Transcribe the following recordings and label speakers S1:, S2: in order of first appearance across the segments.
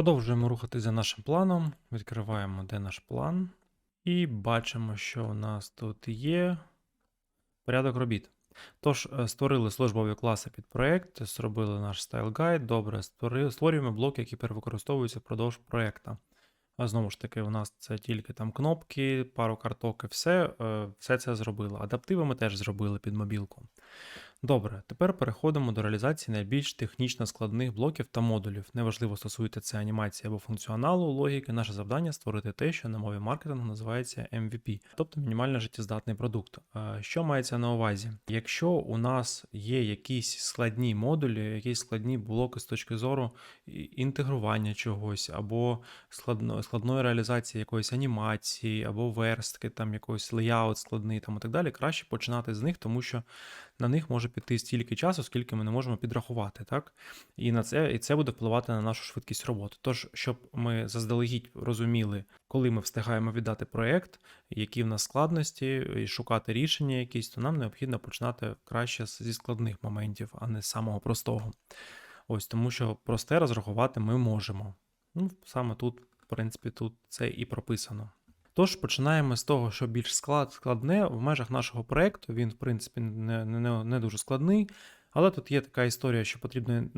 S1: Продовжуємо рухати за нашим планом. Відкриваємо, де наш план. І бачимо, що у нас тут є порядок робіт. Тож, е, створили службові класи під проєкт, зробили наш стайл гайд. Добре, створюємо блоки, які перевикористовуються впродовж проєкта. А знову ж таки, у нас це тільки там кнопки, пару карток і все. е, Все це зробили. Адаптиви ми теж зробили під мобілку. Добре, тепер переходимо до реалізації найбільш технічно складних блоків та модулів. Неважливо, стосується це анімації або функціоналу, логіки. Наше завдання створити те, що на мові маркетингу називається MVP, тобто мінімально життєздатний продукт. Е, Що мається на увазі? Якщо у нас є якісь складні модулі, якісь складні блоки з точки зору інтегрування чогось, або складно, складної реалізації якоїсь анімації, або верстки, там якийсь леяут складний там і так далі, краще починати з них, тому що на них може піти стільки часу, скільки ми не можемо підрахувати, так? І на це, і це буде впливати на нашу швидкість роботи. Тож, щоб ми заздалегідь розуміли, коли ми встигаємо віддати проєкт, які в нас складності, і шукати рішення якісь, то нам необхідно починати краще зі складних моментів, а не з самого простого. Ось тому, що просте розрахувати ми можемо. Ну, саме тут, в принципі, тут це і прописано. Тож починаємо з того, що більш склад, складне в межах нашого проєкту. Він, в принципі, не, не, не дуже складний. Але тут є така історія, що потрібно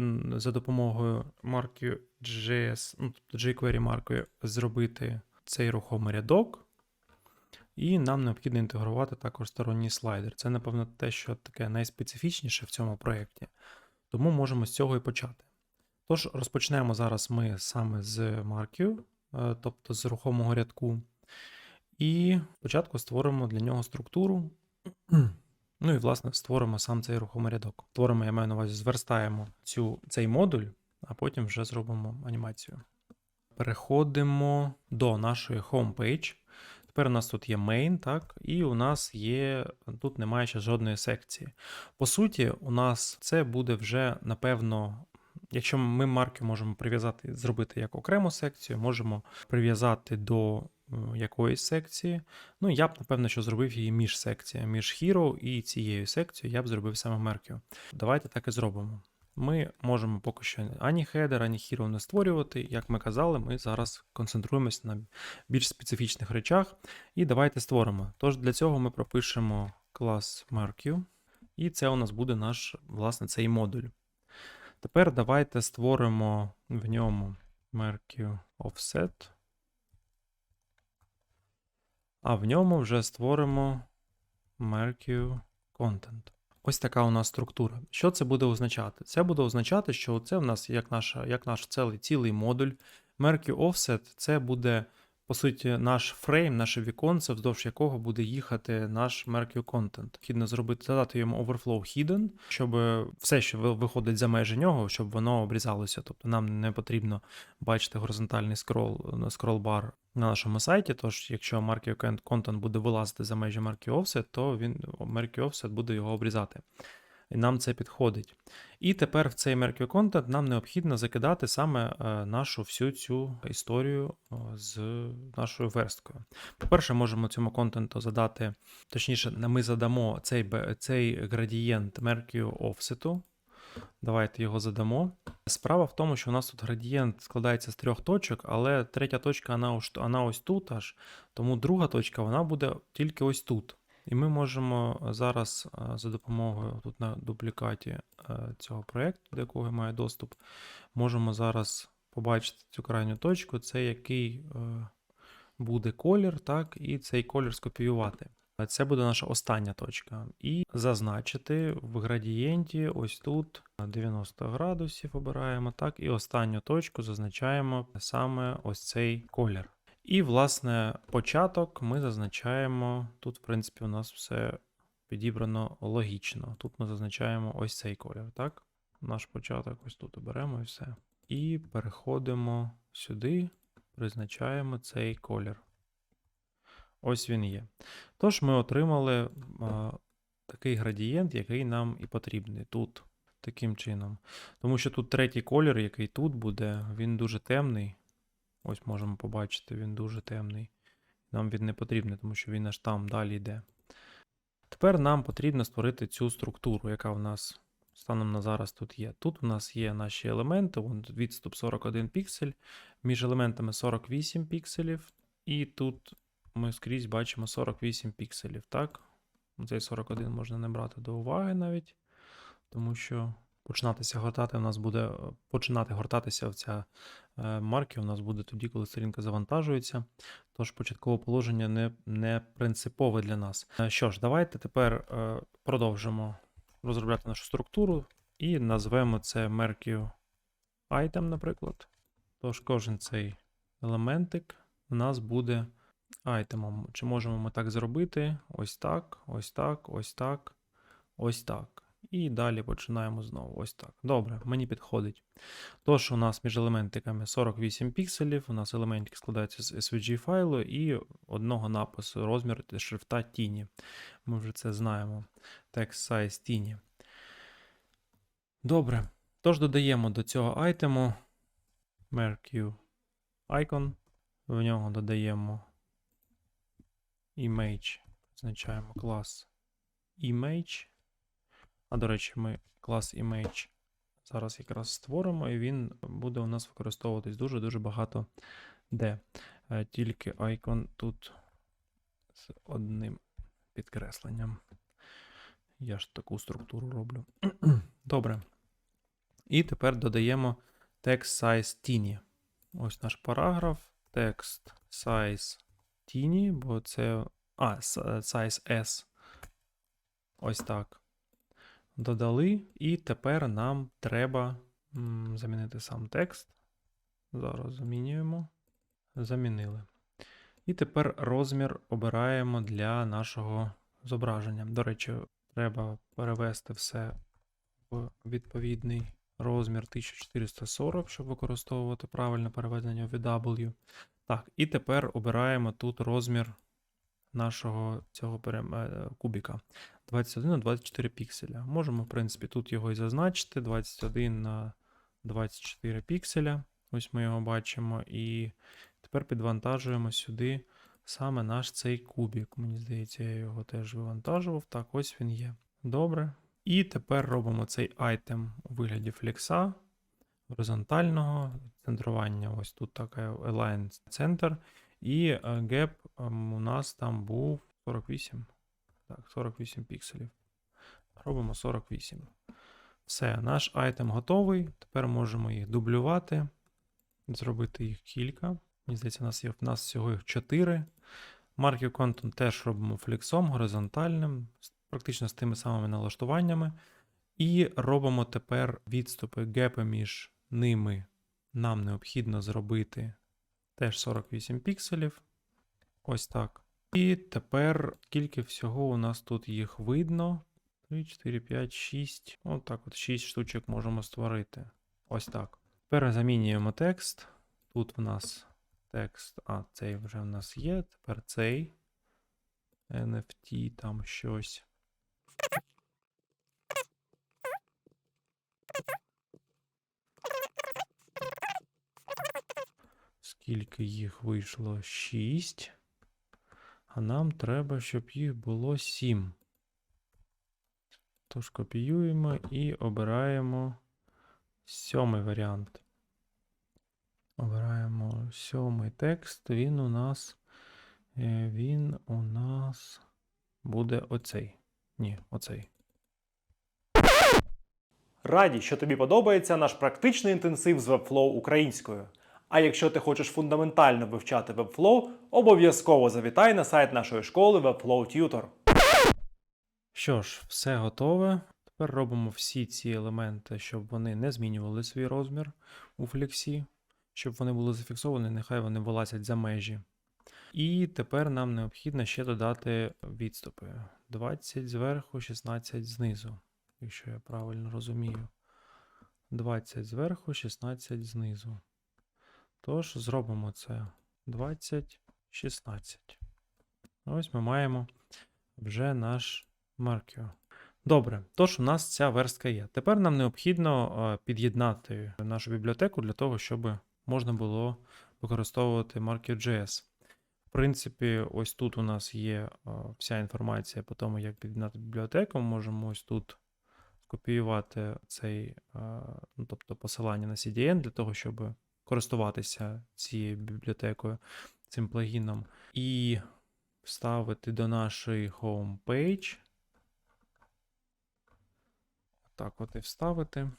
S1: за допомогою марки JS, ну, тобто jQuery маркою, зробити цей рухомий рядок. І нам необхідно інтегрувати також сторонній слайдер. Це, напевно, те, що таке найспецифічніше в цьому проєкті. Тому можемо з цього і почати. Тож розпочнемо зараз ми саме з марків, е, тобто з рухомого рядку. І спочатку створимо для нього структуру. Ну і, власне, створимо сам цей рухомий рядок. Створимо, я маю на увазі, зверстаємо цю, цей модуль, а потім вже зробимо анімацію. Переходимо до нашої homepage. Тепер у нас тут є main, так, і у нас є, тут немає ще жодної секції. По суті, у нас це буде вже, напевно, якщо ми марки можемо прив'язати, зробити як окрему секцію, можемо прив'язати до якоїсь секції. Ну, я б, напевно, що зробив її між секцією, між Hero і цією секцією, я б зробив саме Merkio. Давайте так і зробимо. Ми можемо поки що ані хедер, ані Hero не створювати. Як ми казали, ми зараз концентруємося на більш специфічних речах. І давайте створимо. Тож для цього ми пропишемо клас Merkio, і це у нас буде наш, власне, цей модуль. Тепер давайте створимо в ньому Merkio Offset. А в ньому вже створимо Merkio Content. Ось така у нас структура. Що це буде означати? Це буде означати, що це в нас як, наша, як наш цілий, цілий модуль. Merkio Offset це буде, по суті, наш фрейм, наше віконце, вздовж якого буде їхати наш Merkio Content. Необхідно зробити, задати йому overflow hidden, щоб все, що виходить за межі нього, щоб воно обрізалося. Тобто нам не потрібно бачити горизонтальний скрол, скролбар на нашому сайті. Тож, якщо Merkio Content буде вилазити за межі Merkio Offset, то він Merkio Offset буде його обрізати. Нам це підходить. І тепер в цей Merkio Content нам необхідно закидати саме е, нашу всю цю історію з нашою версткою. По-перше, можемо цьому контенту задати, точніше, ми задамо цей, цей градієнт Merkio Offset. Давайте його задамо. Справа в тому, що у нас тут градієнт складається з трьох точок, але третя точка вона ось тут аж, тому друга точка вона буде тільки ось тут. І ми можемо зараз е, за допомогою тут на дуплікаті е, цього проєкту, до якого я маю доступ, можемо зараз побачити цю крайню точку, це який е, буде колір, так, і цей колір скопіювати. Е, Це буде наша остання точка. І зазначити в градієнті ось тут 90 градусів обираємо, так, і останню точку зазначаємо саме ось цей колір. І, власне, початок ми зазначаємо. Тут, в принципі, у нас все підібрано логічно. Тут ми зазначаємо ось цей колір, так? Наш початок ось тут оберемо і все. І переходимо сюди, призначаємо цей колір. Ось він є. Тож ми отримали а, такий градієнт, який нам і потрібний тут, таким чином. Тому що тут третій колір, який тут буде, він дуже темний. Ось можемо побачити, він дуже темний. Нам він не потрібний, тому що він аж там далі йде. Тепер нам потрібно створити цю структуру, яка в нас станом на зараз тут є. Тут у нас є наші елементи, вон відступ 41 піксель, між елементами 48 пікселів, і тут ми скрізь бачимо 48 пікселів, так? Цей 41 можна не брати до уваги навіть, тому що починатися гортати у нас буде е, починати гортатися в ця е, марки у нас буде тоді, коли сторінка завантажується. Тож початкове положення не, не принципове для нас. Е, Що ж, давайте тепер продовжимо розробляти нашу структуру і назвемо це Mercury item, наприклад. Тож кожен цей елементик у нас буде айтемом. Чи можемо ми так зробити? Ось так, ось так, ось так, ось так. І далі починаємо знову. Ось так. Добре, мені підходить. Тож, у нас між елементиками 48 пікселів, у нас елементик складається з SVG файлу і одного напису розмір шрифта тіні. Ми вже це знаємо. Text size тіні. Добре. Тож додаємо до цього айтему Mercury icon. В нього додаємо image, позначаємо клас image. А до речі, ми клас image зараз якраз створимо, і він буде у нас використовуватись дуже-дуже багато де. Е, Тільки icon тут з одним підкресленням. Я ж таку структуру роблю. Добре. І тепер додаємо text size tiny. Ось наш параграф. Text size tiny, бо це. А, е, size S. Ось так. Додали. І тепер нам треба замінити сам текст. Зараз замінюємо. Замінили. І тепер розмір обираємо для нашого зображення. До речі, треба перевести все в відповідний розмір 1440, щоб використовувати правильне переведення VW. Так, і тепер обираємо тут розмір нашого цього е, кубіка. 21 на 24 пікселя. Можемо, в принципі, тут його і зазначити. 21 на 24 пікселя. Ось ми його бачимо. І тепер підвантажуємо сюди саме наш цей кубік. Мені здається, я його теж вивантажував. Так, ось він є. Добре. І тепер робимо цей айтем у вигляді флекса горизонтального центрування. Ось тут така align центр. І е, gap ем, у нас там був 48. Так, 48 пікселів. Робимо 48. Все, наш айтем готовий. Тепер можемо їх дублювати, зробити їх кілька. Мені здається, у нас є в нас всього їх 4. Marker Content теж робимо флексом, горизонтальним, практично з тими самими налаштуваннями. І робимо тепер відступи, гепи між ними. Нам необхідно зробити теж 48 пікселів. Ось так. І тепер скільки всього у нас тут їх видно. 3, 4, 5, 6. Отак от 6 штучок можемо створити. Ось так. Тепер замінюємо текст. Тут в нас текст. А, цей вже в нас є. Тепер цей. NFT, там щось. Скільки їх вийшло? 6. А нам треба, щоб їх було 7. Тож копіюємо і обираємо сьомий варіант. Обираємо сьомий текст. Він у нас. е, Він у нас буде оцей. Ні, оцей.
S2: Раді, що тобі подобається наш практичний інтенсив з Webflow українською. А якщо ти хочеш фундаментально вивчати Webflow, обов'язково завітай на сайт нашої школи Webflow Tutor.
S1: Що ж, все готове. Тепер робимо всі ці елементи, щоб вони не змінювали свій розмір у флексі, щоб вони були зафіксовані, нехай вони вилазять за межі. І тепер нам необхідно ще додати відступи. 20 зверху, 16 знизу, якщо я правильно розумію. 20 зверху, 16 знизу. Тож зробимо це 20, 16. Ось ми маємо вже наш Маркіо. Добре, тож у нас ця верстка є. Тепер нам необхідно е, під'єднати нашу бібліотеку для того, щоб можна було використовувати Markio.js. В принципі, ось тут у нас є е, вся інформація по тому, як під'єднати бібліотеку. Можемо ось тут копіювати цей, е, ну, тобто посилання на CDN для того, щоб користуватися цією бібліотекою, цим плагіном, і вставити до нашої homepage. Так, от і вставити.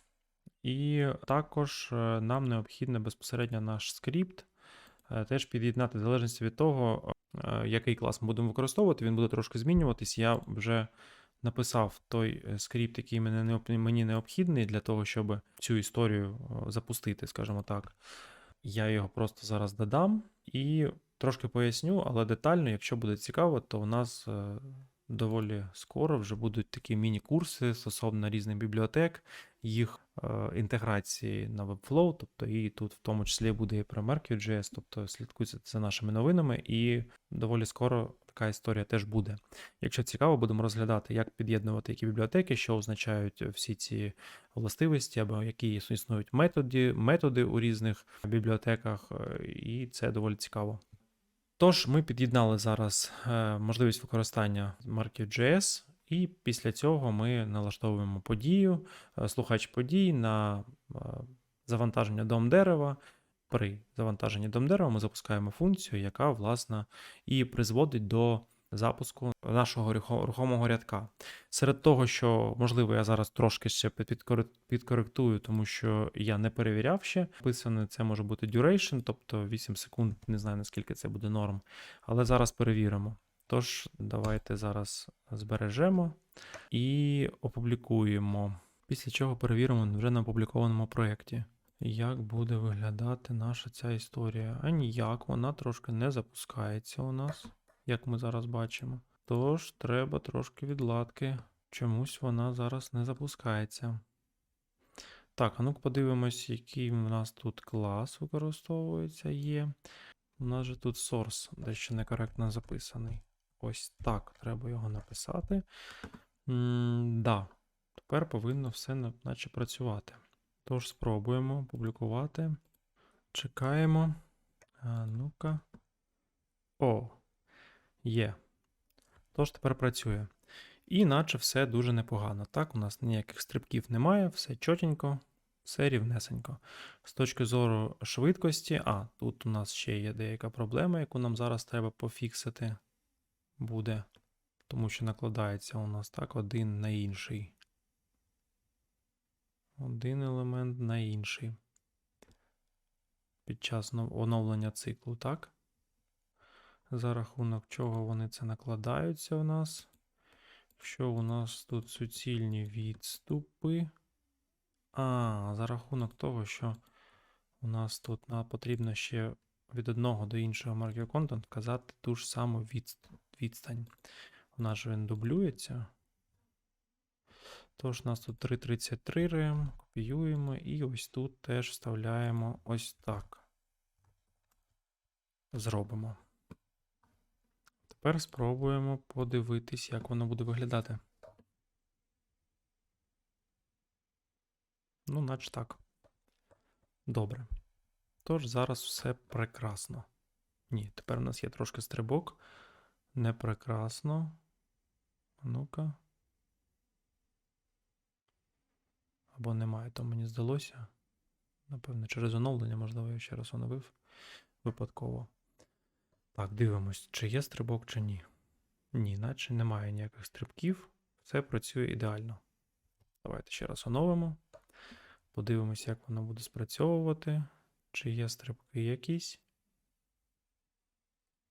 S1: І також е, нам необхідно безпосередньо наш скрипт е, теж під'єднати в залежності від того, е, який клас ми будемо використовувати, він буде трошки змінюватись. Я вже написав той е, скрипт, який мені необ- мені необхідний для того, щоб цю історію запустити, скажімо так. Я його просто зараз додам і трошки поясню, але детально, якщо буде цікаво, то у нас е, доволі скоро вже будуть такі міні-курси стосовно різних бібліотек, їх е, інтеграції на Webflow, тобто і тут в тому числі буде і про Mercury.js, тобто слідкуйте за нашими новинами, і доволі скоро така історія теж буде. Якщо цікаво, будемо розглядати, як під'єднувати які бібліотеки, що означають всі ці властивості, або які існують методи, методи у різних бібліотеках, е, і це доволі цікаво. Тож, ми під'єднали зараз е, можливість використання Market.js, і після цього ми налаштовуємо подію, е, слухач подій на е, завантаження дом дерева. При завантаженні домдерева ми запускаємо функцію, яка, власне, і призводить до запуску нашого рухомого рядка. Серед того, що, можливо, я зараз трошки ще підкоректую, тому що я не перевіряв ще. Написано, це може бути duration, тобто 8 секунд, не знаю наскільки це буде норм, але зараз перевіримо. Тож, давайте зараз збережемо і опублікуємо. Після чого перевіримо вже на опублікованому проєкті. Як буде виглядати наша ця історія? А ніяк, вона трошки не запускається у нас, як ми зараз бачимо. Тож треба трошки відладки. Чомусь вона зараз не запускається. Так, а ну подивимось, який в нас тут клас використовується є. У нас же тут source дещо некоректно записаний. Ось так, треба його написати. м да, тепер повинно все наче працювати. Тож спробуємо публікувати. Чекаємо. А ну-ка. О, є. Тож тепер працює. І наче все дуже непогано. Так, у нас ніяких стрибків немає, все чотенько, все рівнесенько. З точки зору швидкості, а, тут у нас ще є деяка проблема, яку нам зараз треба пофіксити буде, тому що накладається у нас так один на інший. Один елемент на інший. Під час оновлення циклу, так? За рахунок чого вони це накладаються у нас. Якщо у нас тут суцільні відступи. А, за рахунок того, що у нас тут на, потрібно ще від одного до іншого marker content вказати ту ж саму відстань. У нас же він дублюється. Тож у нас тут 333 рем, копіюємо і ось тут теж вставляємо ось так. Зробимо. Тепер спробуємо подивитись, як воно буде виглядати. Ну, наче так. Добре. Тож зараз все прекрасно. Ні, тепер у нас є трошки стрибок. Не прекрасно. Ну-ка. Або немає, то мені здалося. Напевно, через оновлення, можливо, я ще раз оновив випадково. Так, дивимось, чи є стрибок, чи ні. Ні, наче немає ніяких стрибків. Все працює ідеально. Давайте ще раз оновимо. Подивимось, як воно буде спрацьовувати. Чи є стрибки якісь.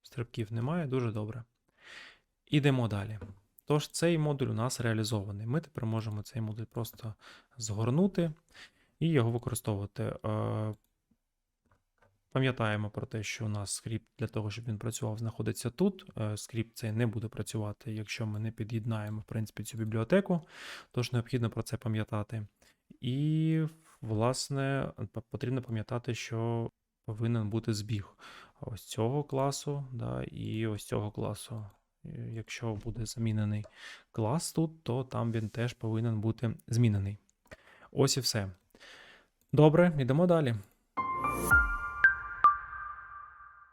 S1: Стрибків немає, дуже добре. Ідемо далі. Тож, цей модуль у нас реалізований. Ми тепер можемо цей модуль просто згорнути і його використовувати. Е, Пам'ятаємо про те, що у нас скрипт для того, щоб він працював, знаходиться тут. Е, Скрипт цей не буде працювати, якщо ми не під'єднаємо в принципі, цю бібліотеку, тож необхідно про це пам'ятати. І, власне, потрібно пам'ятати, що повинен бути збіг ось цього класу да, і ось цього класу. Е, Якщо буде замінений клас тут, то там він теж повинен бути змінений. Ось і все. Добре, йдемо далі.